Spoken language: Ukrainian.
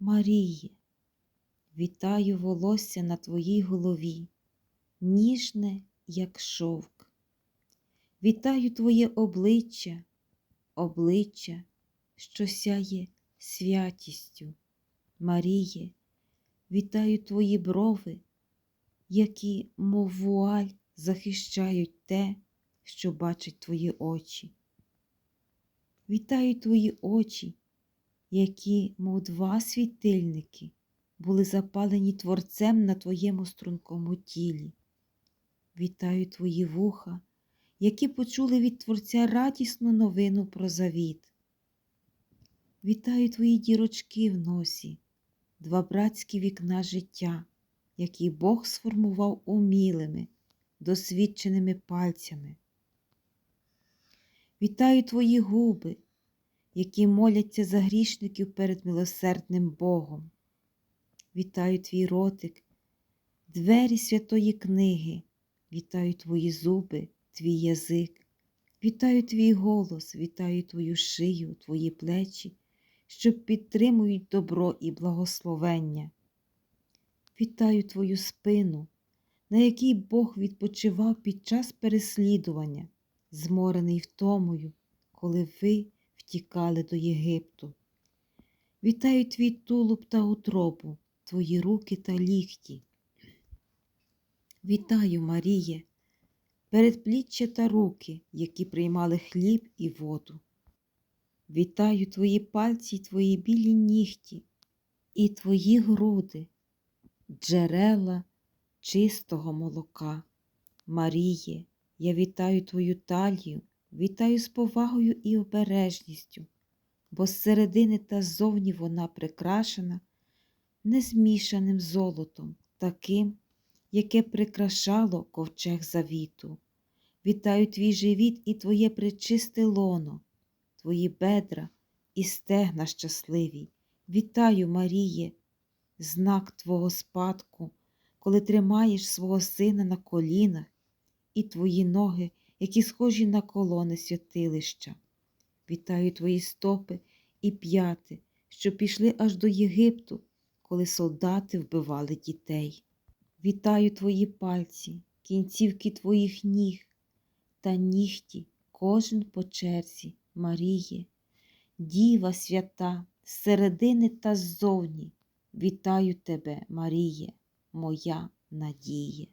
Маріє, вітаю волосся на твоїй голові, ніжне, як шовк. Вітаю твоє обличчя, обличчя, що сяє святістю. Маріє, вітаю твої брови, які, мов вуаль, захищають те, що бачать твої очі. Вітаю твої очі, які, мов два світильники, були запалені Творцем на твоєму стрункому тілі. Вітаю твої вуха, які почули від Творця радісну новину про завіт. Вітаю твої дірочки в носі, два братські вікна життя, які Бог сформував умілими, досвідченими пальцями. Вітаю твої губи, які моляться за грішників перед милосердним Богом. Вітаю твій ротик, двері святої книги, вітаю твої зуби, твій язик, вітаю твій голос, вітаю твою шию, твої плечі, що підтримують добро і благословення. Вітаю твою спину, на якій Бог відпочивав під час переслідування, зморений втомою, коли ви втікали до Єгипту. Вітаю твій тулуб та утробу, твої руки та лікті. Вітаю, Маріє, передпліччя та руки, які приймали хліб і воду. Вітаю твої пальці й твої білі нігті, і твої груди, джерела чистого молока. Маріє, я вітаю твою талію, вітаю з повагою і обережністю, бо зсередини та ззовні вона прикрашена незмішаним золотом, таким, яке прикрашало ковчег завіту. Вітаю твій живіт і твоє пречисте лоно, твої бедра і стегна щасливі. Вітаю, Маріє, знак Твого спадку, коли тримаєш свого сина на колінах, і твої ноги, які схожі на колони святилища. Вітаю твої стопи і п'яти, що пішли аж до Єгипту, коли солдати вбивали дітей. Вітаю твої пальці, кінцівки твоїх ніг та нігті, кожен по черзі, Маріє, Діва свята, зсередини та ззовні. Вітаю тебе, Маріє, моя надія.